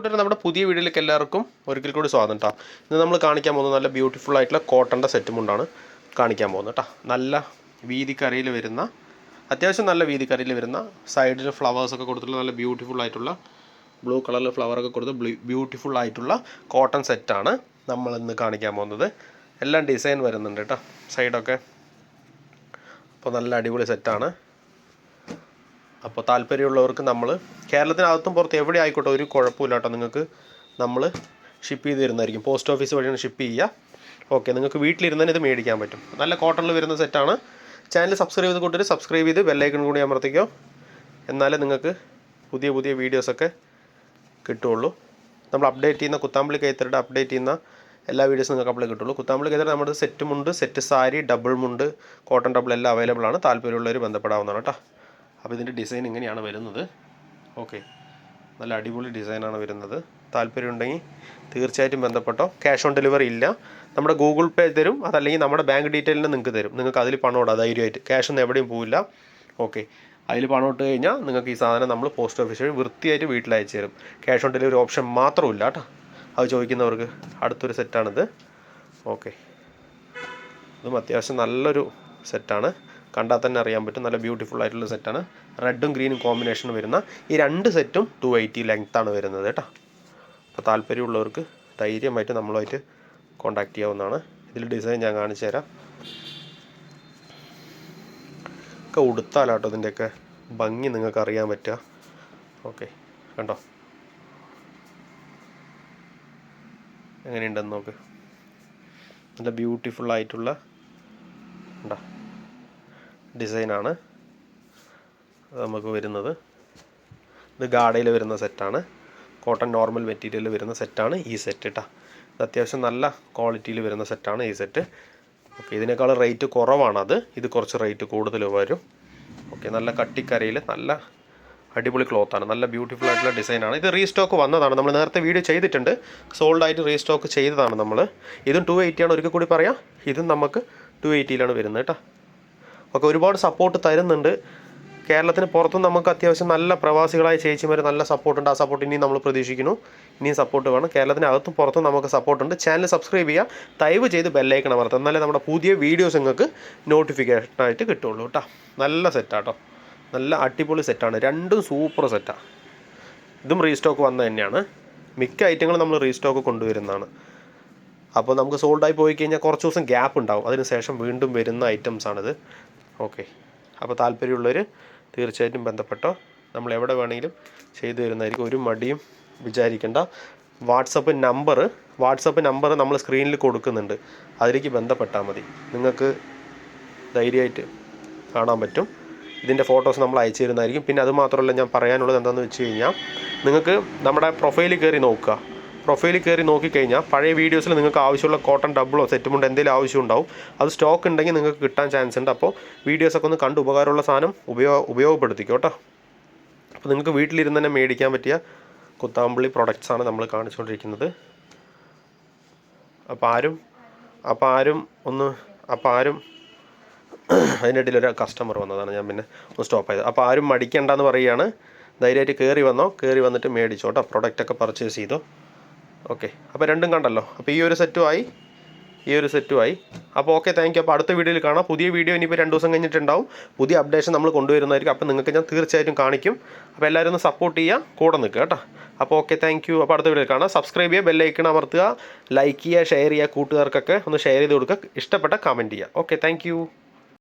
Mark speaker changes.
Speaker 1: കൂട്ടുകാരെ നമ്മുടെ പുതിയ വീഡിയോയിലേക്ക് എല്ലാവർക്കും ഒരിക്കൽ കൂടി സ്വാഗതം കേട്ടോ ഇന്ന് നമ്മൾ കാണിക്കാൻ പോകുന്നത് നല്ല ബ്യൂട്ടിഫുൾ ആയിട്ടുള്ള കോട്ടന്റെ സെറ്റ് മുണ്ടാണ് കാണിക്കാൻ പോകുന്നത് കേട്ടോ നല്ല വീതിക്കരയിൽ വരുന്ന അത്യാവശ്യം നല്ല വീതിക്കരയിൽ വരുന്ന സൈഡിൽ ഫ്ലവേഴ്സ് ഒക്കെ കൊടുത്തിട്ടുള്ള നല്ല ബ്യൂട്ടിഫുൾ ആയിട്ടുള്ള ബ്ലൂ കളറിൽ ഫ്ലവറൊക്കെ കൊടുത്ത് ബ്യൂട്ടിഫുൾ ആയിട്ടുള്ള കോട്ടൺ സെറ്റാണ് നമ്മൾ ഇന്ന് കാണിക്കാൻ പോകുന്നത്. എല്ലാം ഡിസൈൻ വരുന്നുണ്ട് കേട്ടോ സൈഡൊക്കെ അപ്പോൾ നല്ല അടിപൊളി സെറ്റാണ് അപ്പോൾ താല്പര്യമുള്ളവർക്ക് നമ്മൾ കേരളത്തിനകത്തും പുറത്ത് എവിടെ ആയിക്കോട്ടെ ഒരു കുഴപ്പമില്ല കേട്ടോ. നിങ്ങൾക്ക് നമ്മൾ ഷിപ്പ് ചെയ്ത് തരുന്നതായിരിക്കും പോസ്റ്റ് ഓഫീസ് വഴിയാണ് ഷിപ്പ് ചെയ്യുക. ഓക്കെ നിങ്ങൾക്ക് വീട്ടിലിരുന്ന് തന്നെ ഇത് മേടിക്കാൻ പറ്റും. നല്ല കോട്ടണിൽ വരുന്ന സെറ്റാണ് ചാനൽ സബ്സ്ക്രൈബ് ചെയ്ത് കൂട്ടിട്ട് സബ്സ്ക്രൈബ് ചെയ്ത് ബെല്ലൈക്കൺ കൂടി അമർത്തിക്കോ. എന്നാലേ നിങ്ങൾക്ക് പുതിയ പുതിയ വീഡിയോസൊക്കെ കിട്ടുള്ളൂ. നമ്മൾ അപ്ഡേറ്റ് ചെയ്യുന്ന കുത്താമ്പളി കൈത്തറിയുടെ അപ്ഡേറ്റ് ചെയ്യുന്ന എല്ലാ വീഡിയോസും നിങ്ങൾക്ക് അപ്പോൾ കിട്ടുള്ളൂ. കുത്താമ്പളി കൈത്തറി നമ്മുടെ സെറ്റ് മുണ്ട് സെറ്റ് സാരി ഡബിൾ മുണ്ട് കോട്ടൺ ഡബിൾ എല്ലാം അവൈലബിൾ ആണ്. താല്പര്യമുള്ളവർ ബന്ധപ്പെടാവുന്നതാണ് കേട്ടോ. അപ്പോൾ ഇതിന്റെ ഡിസൈൻ ഇങ്ങനെയാണ് വരുന്നത്. ഓക്കെ. നല്ല അടിപൊളി ഡിസൈനാണ് വരുന്നത്. താല്പര്യമുണ്ടെങ്കിൽ തീർച്ചയായിട്ടും ബന്ധപ്പെട്ടോ? ക്യാഷ് ഓൺ ഡെലിവറി ഇല്ല. നമ്മുടെ ഗൂഗിൾ പേ തരും. അതല്ലെങ്കിൽ നമ്മുടെ ബാങ്ക് ഡീറ്റെയിലിന് നിങ്ങൾക്ക് തരും. നിങ്ങൾക്ക് അതിൽ പണം ഇടാം. ധൈര്യമായിട്ട്. ക്യാഷ് ഒന്നും എവിടെയും പോവില്ല. ഓക്കെ. അതിൽ പണം ഇട്ട് കഴിഞ്ഞാൽ നിങ്ങൾക്ക് ഈ സാധനം നമ്മൾ പോസ്റ്റ് ഓഫീസ് വഴി വൃത്തിയായിട്ട് വീട്ടിൽ അയച്ചു തരും. ക്യാഷ് ഓൺ ഡെലിവറി ഓപ്ഷൻ മാത്രമില്ല കേട്ടോ. അത് ചോദിക്കുന്നവർക്ക് അടുത്തൊരു സെറ്റാണിത്. ഓക്കെ. ഇതും അത്യാവശ്യം നല്ലൊരു സെറ്റാണ്. കണ്ടാൽ തന്നെ അറിയാൻ പറ്റും. നല്ല ബ്യൂട്ടിഫുൾ ആയിട്ടുള്ള സെറ്റാണ് റെഡും ഗ്രീനും കോമ്പിനേഷൻ വരുന്ന ഈ രണ്ട് സെറ്റും ടു എയ്റ്റി ലെങ്ത്താണ് വരുന്നത് കേട്ടോ. അപ്പോൾ താല്പര്യമുള്ളവർക്ക് ധൈര്യമായിട്ട് നമ്മളുമായിട്ട് കോൺടാക്റ്റ് ചെയ്യാവുന്നതാണ്. ഇതിൽ ഡിസൈൻ ഞാൻ കാണിച്ചു തരാം. ഒക്കെ ഉടുത്താലാട്ടോ ഇതിന്റെയൊക്കെ ഭംഗി നിങ്ങൾക്ക് അറിയാൻ പറ്റുക. ഓക്കെ കണ്ടോ? എങ്ങനെയുണ്ടെന്ന് നോക്ക്. നല്ല ബ്യൂട്ടിഫുൾ ആയിട്ടുള്ള ഉണ്ടോ ഡിസൈനാണ്. നമുക്ക് വരുന്നത്. ഇത് ഗാഡയിൽ വരുന്ന സെറ്റാണ്. കോട്ടൺ നോർമൽ മെറ്റീരിയൽ വരുന്ന സെറ്റാണ് ഈ സെറ്റ് കേട്ടോ ഇത് അത്യാവശ്യം നല്ല ക്വാളിറ്റിയിൽ വരുന്ന സെറ്റാണ് ഈ സെറ്റ്. ഓക്കെ ഇതിനേക്കാൾ റേറ്റ് കുറവാണത്. ഇത് കുറച്ച് റേറ്റ് കൂടുതൽ വരും. ഓക്കെ നല്ല കട്ടിക്കരയിൽ നല്ല അടിപൊളി ക്ലോത്താണ് നല്ല ബ്യൂട്ടിഫുൾ ആയിട്ടുള്ള ഡിസൈനാണ് ഇത് റീസ്റ്റോക്ക് വന്നതാണ്. നമ്മൾ നേരത്തെ വീഡിയോ ചെയ്തിട്ടുണ്ട്. സോൾഡ് ആയിട്ട് റീസ്റ്റോക്ക് ചെയ്തതാണ് നമ്മൾ. ഇതും ടു ആണ്. ഒരിക്കൽ കൂടി പറയാം. ഇതും നമുക്ക് ടു എയ്റ്റിയിലാണ് വരുന്നത് കേട്ടോ ഒക്കെ ഒരുപാട് സപ്പോർട്ട് തരുന്നുണ്ട്. കേരളത്തിന് പുറത്തും നമുക്ക് അത്യാവശ്യം നല്ല പ്രവാസികളായ ചേച്ചിമാർ നല്ല സപ്പോർട്ടുണ്ട് ആ സപ്പോർട്ട് ഇനിയും നമ്മൾ പ്രതീക്ഷിക്കുന്നു. ഇനിയും സപ്പോർട്ട് വേണം. കേരളത്തിനകത്തും പുറത്തും നമുക്ക് സപ്പോർട്ടുണ്ട് ചാനൽ സബ്സ്ക്രൈബ് ചെയ്യുക ദയവ് ചെയ്ത് ബെല്ലൈക്കൺ അമർത്തുക. എന്നാലേ നമ്മുടെ പുതിയ വീഡിയോസ് നിങ്ങൾക്ക് നോട്ടിഫിക്കേഷനായിട്ട് കിട്ടുള്ളൂ കേട്ടോ. നല്ല സെറ്റാട്ടോ നല്ല അടിപൊളി സെറ്റാണ് രണ്ടും സൂപ്പർ സെറ്റാണ് ഇതും റീസ്റ്റോക്ക് വന്നത് തന്നെയാണ്. മിക്ക ഐറ്റങ്ങളും നമ്മൾ റീസ്റ്റോക്ക് കൊണ്ടുവരുന്നതാണ്. അപ്പോൾ നമുക്ക് സോൾഡായി പോയി കഴിഞ്ഞാൽ കുറച്ച് ദിവസം ഗ്യാപ്പ് ഉണ്ടാവും. അതിന് ശേഷം വീണ്ടും വരുന്ന ഐറ്റംസ് ഐറ്റംസാണിത് ഓക്കെ. അപ്പോൾ താല്പര്യമുള്ളവർ തീർച്ചയായിട്ടും ബന്ധപ്പെട്ടോ നമ്മൾ എവിടെ വേണമെങ്കിലും ചെയ്തു തരുന്നതായിരിക്കും. ഒരു മടിയും വിചാരിക്കേണ്ട. വാട്സപ്പ് നമ്പർ വാട്സപ്പ് നമ്പർ നമ്മൾ സ്ക്രീനിൽ കൊടുക്കുന്നുണ്ട്. അതിലേക്ക് ബന്ധപ്പെട്ടാൽ മതി. നിങ്ങൾക്ക് ധൈര്യമായിട്ട് കാണാൻ പറ്റും. ഇതിന്റെ ഫോട്ടോസ് നമ്മൾ അയച്ചു തരുന്നതായിരിക്കും. പിന്നെ അത് മാത്രമല്ല ഞാൻ പറയാനുള്ളത് എന്താണെന്ന് വെച്ച് കഴിഞ്ഞാൽ നിങ്ങൾക്ക് നമ്മുടെ പ്രൊഫൈലിൽ കയറി നോക്കുക. പ്രൊഫൈലിൽ കയറി നോക്കിക്കഴിഞ്ഞാൽ പഴയ വീഡിയോസിൽ നിങ്ങൾക്ക് ആവശ്യമുള്ള കോട്ടൺ ഡബിളോ സെറ്റുമുണ്ട് എന്തെങ്കിലും ആവശ്യം ഉണ്ടാവും അത് സ്റ്റോക്ക് ഉണ്ടെങ്കിൽ നിങ്ങൾക്ക് കിട്ടാൻ ചാൻസ് ഉണ്ട് അപ്പോൾ വീഡിയോസൊക്കെ ഒന്ന് കണ്ട് ഉപകാരമുള്ള സാധനം ഉപയോഗ ഉപയോഗപ്പെടുത്തിക്കോ കേട്ടോ അപ്പോൾ നിങ്ങൾക്ക് വീട്ടിലിരുന്ന് തന്നെ മേടിക്കാൻ പറ്റിയ കുത്താമ്പള്ളി പ്രൊഡക്ട്സാണ് നമ്മൾ കാണിച്ചുകൊണ്ടിരിക്കുന്നത് അപ്പോൾ ആരും അപ്പോൾ ആരും ഒന്ന് അപ്പോൾ ആരും അതിന്റെ ഇടയിൽ ഒരു കസ്റ്റമർ വന്നതാണ്. ഞാൻ പിന്നെ ഒന്ന് സ്റ്റോപ്പ് ചെയ്തത് അപ്പോൾ ആരും മടിക്കണ്ടെന്ന് പറയുകയാണ്. ധൈര്യമായിട്ട് കയറി വന്നോ. കയറി വന്നിട്ട് മേടിച്ചോട്ടോ പ്രൊഡക്റ്റൊക്കെ പർച്ചേസ് ചെയ്തോ. ഓക്കെ അപ്പോൾ രണ്ടും കണ്ടല്ലോ. അപ്പോൾ ഈ ഒരു സെറ്റുമായി ഈ ഒരു സെറ്റുമായി അപ്പോൾ ഓക്കെ താങ്ക് യു അപ്പോൾ അടുത്ത വീഡിയോയിൽ കാണാം. പുതിയ വീഡിയോ ഇനിയിപ്പോൾ രണ്ട് ദിവസം കഴിഞ്ഞിട്ടുണ്ടാവും. പുതിയ അപ്ഡേഷൻ നമ്മൾ കൊണ്ടുവരുന്നതായിരിക്കും. അപ്പോൾ നിങ്ങൾക്ക് ഞാൻ തീർച്ചയായിട്ടും കാണിക്കും. അപ്പോൾ എല്ലാവരും ഒന്ന് സപ്പോർട്ട് ചെയ്യുക. കൂടെ നിൽക്കുക കേട്ടോ. അപ്പോൾ ഓക്കെ താങ്ക് യു അപ്പോൾ അടുത്ത വീഡിയോയിൽ കാണാം. സബ്സ്ക്രൈബ് ചെയ്യുക ബെല്ലൈക്കൺ അമർത്തുക ലൈക്ക് ചെയ്യുക ഷെയർ ചെയ്യുക കൂട്ടുകാർക്കൊക്കെ ഒന്ന് ഷെയർ ചെയ്ത് കൊടുക്കുക. ഇഷ്ടപ്പെട്ട കമന്റ് ചെയ്യുക. Okay thank